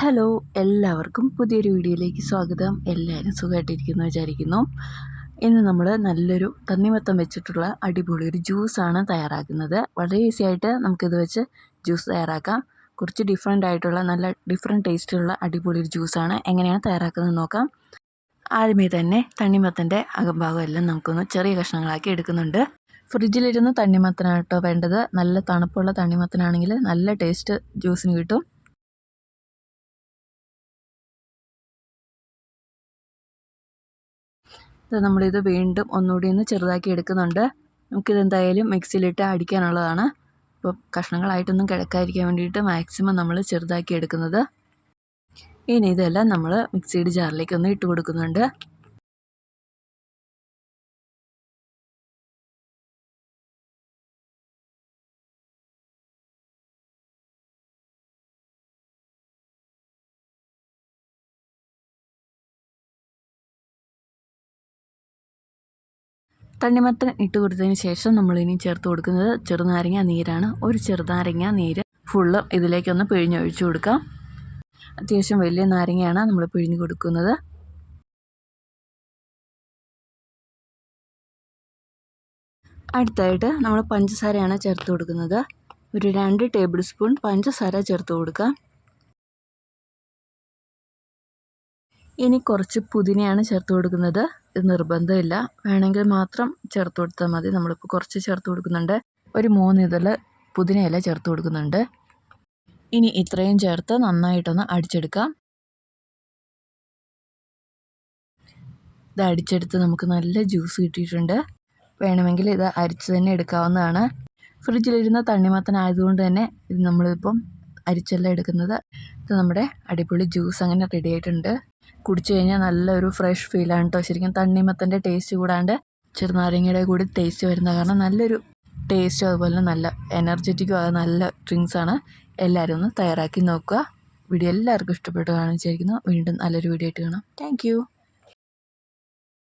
Hello എല്ലാവർക്കും പുതിയൊരു വീഡിയോയിലേക്ക് സ്വാഗതം. എല്ലാവരും സുഖമായിട്ടിരിക്കുന്നു വിചാരിക്കുന്നു. ഇന്ന് നമ്മൾ നല്ലൊരു തന്നിമത്തം വെച്ചിട്ടുള്ള അടിപൊളി ഒരു ജ്യൂസാണ് തയ്യാറാക്കുന്നത്. വളരെ ഈസി ആയിട്ട് നമുക്കിത് വെച്ച് ജ്യൂസ് തയ്യാറാക്കാം. കുറച്ച് ഡിഫറെന്റ് ആയിട്ടുള്ള നല്ല ഡിഫറെന്റ് ടേസ്റ്റുള്ള അടിപൊളി ഒരു ജ്യൂസാണ് എങ്ങനെയാണ് തയ്യാറാക്കുന്നത് നോക്കാം. ആദ്യമേ തന്നെ തണ്ണിമത്തന്റെ അകംഭാഗം എല്ലാം നമുക്കൊന്ന് ചെറിയ കഷ്ണങ്ങളാക്കി എടുക്കുന്നുണ്ട്. ഫ്രിഡ്ജിലിരുന്ന് തണ്ണിമത്തനാണ് കേട്ടോ വേണ്ടത്. നല്ല തണുപ്പുള്ള തണ്ണിമത്തനാണെങ്കിൽ നല്ല ടേസ്റ്റ് ജ്യൂസിന് കിട്ടും. ഇത് നമ്മളിത് വീണ്ടും ഒന്നുകൂടി ഒന്ന് ചെറുതാക്കി എടുക്കുന്നുണ്ട്. നമുക്കിതെന്തായാലും മിക്സിയിലിട്ട് അടിക്കാനുള്ളതാണ്. അപ്പോൾ കഷ്ണങ്ങളായിട്ടൊന്നും കിടക്കാതിരിക്കാൻ വേണ്ടിയിട്ട് മാക്സിമം നമ്മൾ ചെറുതാക്കി എടുക്കുന്നത്. ഇനി ഇതെല്ലാം നമ്മൾ മിക്സിയുടെ ജാറിലേക്ക് ഒന്ന് ഇട്ട് കൊടുക്കുന്നുണ്ട്. തണ്ണിമത്തൻ ഇട്ട് കൊടുത്തതിന് ശേഷം നമ്മൾ ഇനി ചേർത്ത് കൊടുക്കുന്നത് ചെറുനാരങ്ങ നീരാണ്. ഒരു ചെറുനാരങ്ങ നീര് ഫുള്ള് ഇതിലേക്കൊന്ന് പിഴിഞ്ഞൊഴിച്ചു കൊടുക്കാം. അത്യാവശ്യം വലിയ നാരങ്ങയാണ് നമ്മൾ പിഴിഞ്ഞ് കൊടുക്കുന്നത്. അടുത്തായിട്ട് നമ്മൾ പഞ്ചസാരയാണ് ചേർത്ത് കൊടുക്കുന്നത്. ഒരു രണ്ട് ടേബിൾ സ്പൂൺ പഞ്ചസാര ചേർത്ത് കൊടുക്കാം. ഇനി കുറച്ച് പുതിനയാണ് ചേർത്ത് കൊടുക്കുന്നത്. ഇത് നിർബന്ധമില്ല. വേണമെങ്കിൽ മാത്രം ചേർത്ത് കൊടുത്താൽ മതി. നമ്മളിപ്പോൾ കുറച്ച് ചേർത്ത് കൊടുക്കുന്നുണ്ട്. ഒരു മൂന്ന് ഇതിൽ പുതിനയില ചേർത്ത് കൊടുക്കുന്നുണ്ട്. ഇനി ഇത്രയും ചേർത്ത് നന്നായിട്ടൊന്ന് അടിച്ചെടുക്കാം. ഇത് അടിച്ചെടുത്ത് നമുക്ക് നല്ല ജ്യൂസ് കിട്ടിയിട്ടുണ്ട്. വേണമെങ്കിൽ ഇത് അരിച്ച് തന്നെ എടുക്കാവുന്നതാണ്. ഫ്രിഡ്ജിലിരുന്ന തണ്ണിമത്തനായതുകൊണ്ട് തന്നെ ഇത് നമ്മളിപ്പം അരിച്ചല്ല എടുക്കുന്നത്. ഇത് നമ്മുടെ അടിപൊളി ജ്യൂസ് അങ്ങനെ റെഡി ആയിട്ടുണ്ട്. കുടിച്ചു കഴിഞ്ഞാൽ നല്ലൊരു ഫ്രഷ് ഫീലാണ് കേട്ടോ ശരിക്കും തണ്ണിമത്തന്റെ ടേസ്റ്റ് കൂടാണ്ട് ചെറുനാരങ്ങയുടെ കൂടി ടേസ്റ്റ് വരുന്ന കാരണം നല്ലൊരു ടേസ്റ്റും അതുപോലെ നല്ല എനർജറ്റിക്കും ആയ നല്ല ഡ്രിങ്ക്സാണ് എല്ലാവരും ഒന്ന് തയ്യാറാക്കി നോക്കുക. വീഡിയോ എല്ലാവർക്കും ഇഷ്ടപ്പെട്ടു കാണാൻ വിചാരിക്കുന്നു. വീണ്ടും നല്ലൊരു വീഡിയോ ആയിട്ട് കാണാം. താങ്ക്